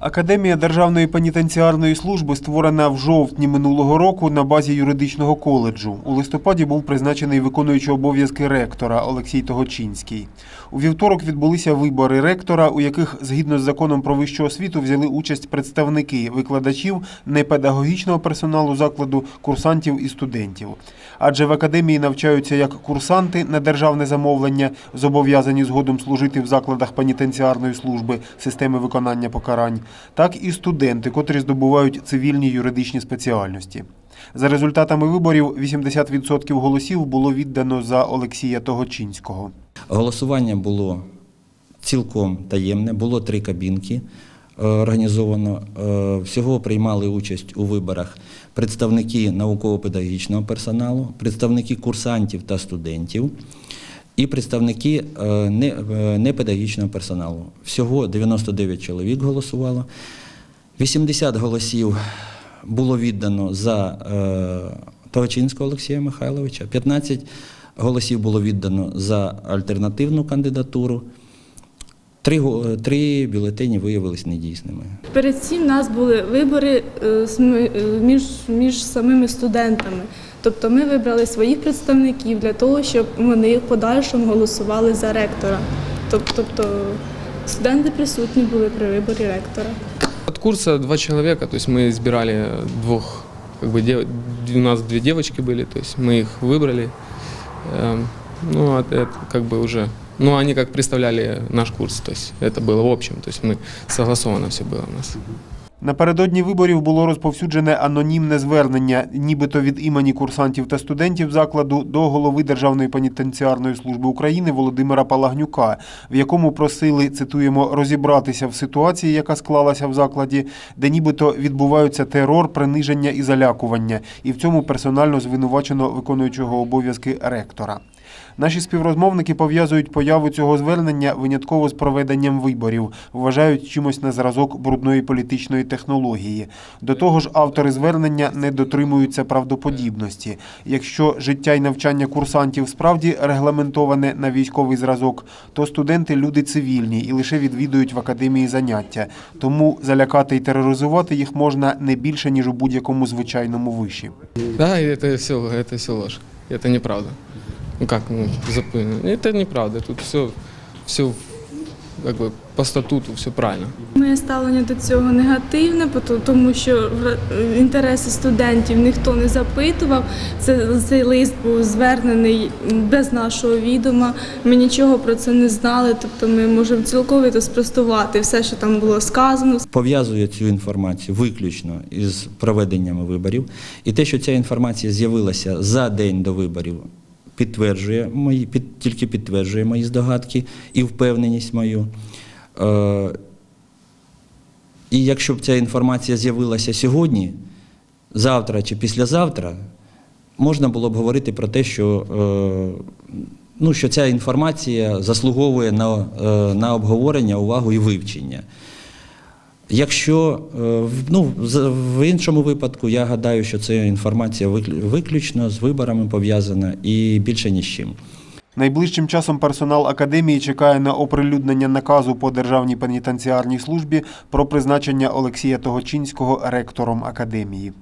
Академія Державної пенітенціарної служби створена в жовтні минулого року на базі юридичного коледжу. У листопаді був призначений виконуючий обов'язки ректора Олексій Тогочинський. У вівторок відбулися вибори ректора, у яких згідно з законом про вищу освіту взяли участь представники викладачів, непедагогічного персоналу закладу, курсантів і студентів. Адже в академії навчаються як курсанти на державне замовлення, зобов'язані згодом служити в закладах пенітенціарної служби системи виконання покарань, так і студенти, котрі здобувають цивільні юридичні спеціальності. За результатами виборів 80% голосів було віддано за Олексія Тогочинського. Голосування було цілком таємне, було три кабінки е, організовано. Е, Всього приймали участь у виборах представники науково-педагогічного персоналу, представники курсантів та студентів і представники е, е, непедагогічного персоналу. Всього 99 чоловік голосувало. 80 голосів було віддано за е, Тогочинського Олексія Михайловича, 15 голосів було віддано за альтернативну кандидатуру. Три, го- три бюлетені виявилися недійсними. Перед цим у нас були вибори е, з ми- е, між, між самими студентами. Тобто ми вибрали своїх представників для того, щоб вони в подальшому голосували за ректора. Тоб- Тобто студенти присутні були при виборі ректора. От курса два человека, то есть мы избирали двух, как бы дев- у нас две девочки были, то есть мы их выбрали. Эм, Ну, а это как бы уже, ну, они как представляли наш курс, то есть это было в общем, то есть мы согласовано все было у нас. Напередодні виборів було розповсюджене анонімне звернення, нібито від імені курсантів та студентів закладу до голови Державної пенітенціарної служби України Володимира Палагнюка, в якому просили, цитуємо, розібратися в ситуації, яка склалася в закладі, де нібито відбуваються терор, приниження і залякування, і в цьому персонально звинувачено виконуючого обов'язки ректора. Наші співрозмовники пов'язують появу цього звернення винятково з проведенням виборів, вважають чимось на зразок брудної політичної технології. До того ж, автори звернення не дотримуються правдоподібності. Якщо життя і навчання курсантів справді регламентоване на військовий зразок, то студенти люди цивільні і лише відвідують в академії заняття. Тому залякати і тероризувати їх можна не більше ніж у будь-якому звичайному виші. Да, и это все, это все ложь, это неправда. Ну как, ну, зап- это неправда, тут все, все как бы по статуту, все правильно. Моє ставлення до цього негативне, тому що інтереси студентів ніхто не запитував. Це цей лист був звернений без нашого відома. Ми нічого про це не знали. Тобто ми можемо цілковито спростувати все, що там було сказано. Пов'язує цю інформацію виключно із проведеннями виборів. І те, що ця інформація з'явилася за день до виборів, підтверджує мої, під, тільки підтверджує мої здогадки і впевненість мою. Е, і якщо б ця інформація з'явилася сьогодні, завтра чи післязавтра, можна було б говорити про те, що, е, ну, що ця інформація заслуговує на, е, на обговорення, увагу і вивчення. Якщо е, ну, в іншому випадку, я гадаю, що ця інформація виклю- виключно з виборами пов'язана і більше ні з чим. Найближчим часом персонал академії чекає на оприлюднення наказу по державній пенітенціарній службі про призначення Олексія Тогочинського ректором академії.